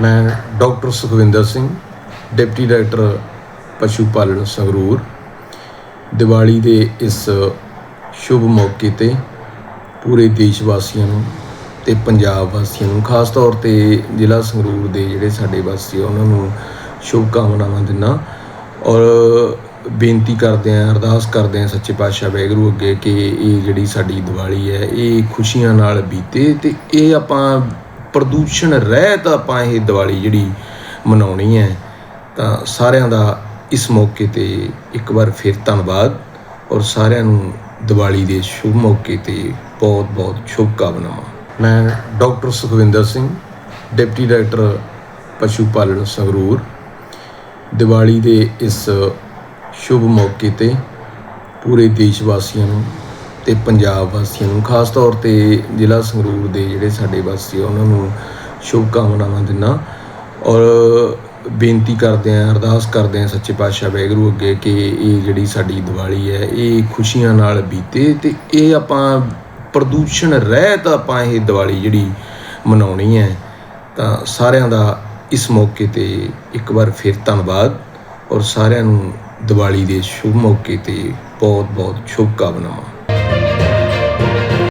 ਮੈਂ doctor Sukhwinder Singh, deputy director ਪਸ਼ੂ ਪਾਲਣ ਸੰਗਰੂਰ। ਦੀਵਾਲੀ ਦੇ ਇਸ ਸ਼ੁਭ ਮੌਕੇ ਤੇ ਪੂਰੇ ਦੇਸ਼ ਵਾਸੀਆਂ ਨੂੰ ਤੇ ਪੰਜਾਬ ਵਾਸੀਆਂ ਨੂੰ, ਖਾਸ ਤੌਰ ਤੇ ਜ਼ਿਲ੍ਹਾ ਸੰਗਰੂਰ ਦੇ ਜਿਹੜੇ ਸਾਡੇ ਵਾਸੀ ਉਹਨਾਂ ਨੂੰ ਸ਼ੁਭ ਕਾਮਨਾਵਾਂ ਦਿੰਦਾ ਔਰ ਬੇਨਤੀ ਕਰਦੇ ਆਂ ਅਰਦਾਸ ਕਰਦੇ ਆਂ ਸੱਚੇ ਪਾਤਸ਼ਾਹ ਵਾਹਿਗੁਰੂ ਅੱਗੇ ਕਿ ਇਹ ਜਿਹੜੀ ਸਾਡੀ ਦੀਵਾਲੀ ਹੈ, ਇਹ ਖੁਸ਼ੀਆਂ ਨਾਲ ਬੀਤੇ ਤੇ ਇਹ ਆਪਾਂ ਪ੍ਰਦੂਸ਼ਣ ਰਹਿਤ ਆਪਾਂ ਇਹ ਦੀਵਾਲੀ ਜਿਹੜੀ ਮਨਾਉਣੀ ਹੈ, ਤਾਂ ਸਾਰਿਆਂ ਦਾ ਇਸ ਮੌਕੇ ਤੇ ਇੱਕ ਵਾਰ ਫਿਰ ਧੰਨਵਾਦ ਔਰ ਸਾਰਿਆਂ ਨੂੰ ਦੀਵਾਲੀ ਦੇ ਸ਼ੁਭ ਮੌਕੇ ਤੇ ਬਹੁਤ ਬਹੁਤ ਸ਼ੁਭ ਕਾਮਨਾਵਾਂ ਮੈਂ doctor Sukhwinder Singh, deputy director ਪਸ਼ੂ ਪਾਲਣ ਸੰਗਰੂਰ। ਦੀਵਾਲੀ ਦੇ ਇਸ ਸ਼ੁਭ ਮੌਕੇ ਤੇ ਪੂਰੇ ਦੇਸ਼ ਵਾਸੀਆਂ ਨੂੰ ਤੇ ਪੰਜਾਬ ਵਾਸੀਆਂ ਨੂੰ ਖਾਸ ਤੌਰ ਤੇ ਜ਼ਿਲ੍ਹਾ ਸੰਗਰੂਰ ਦੇ ਜਿਹੜੇ ਸਾਡੇ ਵਾਸੀ ਆ, ਉਹਨਾਂ ਨੂੰ ਸ਼ੁਭ ਕਾਮਨਾਵਾਂ ਦਿੰਦਾ ਔਰ ਬੇਨਤੀ ਕਰਦੇ ਆਂ ਅਰਦਾਸ ਕਰਦੇ ਆਂ ਸੱਚੇ ਪਾਤਸ਼ਾਹ ਵਾਹਿਗੁਰੂ ਅੱਗੇ ਕਿ ਇਹ ਜਿਹੜੀ ਸਾਡੀ ਦੀਵਾਲੀ ਹੈ ਇਹ ਖੁਸ਼ੀਆਂ ਨਾਲ ਬੀਤੇ ਤੇ ਇਹ ਆਪਾਂ ਪ੍ਰਦੂਸ਼ਣ ਰਹਿਤ ਆਪਾਂ ਇਹ ਦੀਵਾਲੀ ਜਿਹੜੀ ਮਨਾਉਣੀ ਹੈ ਤਾਂ ਸਾਰਿਆਂ ਦਾ ਇਸ ਮੌਕੇ ਤੇ ਇੱਕ ਵਾਰ ਫਿਰ ਧੰਨਵਾਦ ਔਰ ਸਾਰਿਆਂ ਨੂੰ ਦੀਵਾਲੀ ਦੇ ਸ਼ੁਭ ਮੌਕੇ ਤੇ ਬਹੁਤ ਬਹੁਤ ਸ਼ੁਭ ਕਾਮਨਾਵਾਂ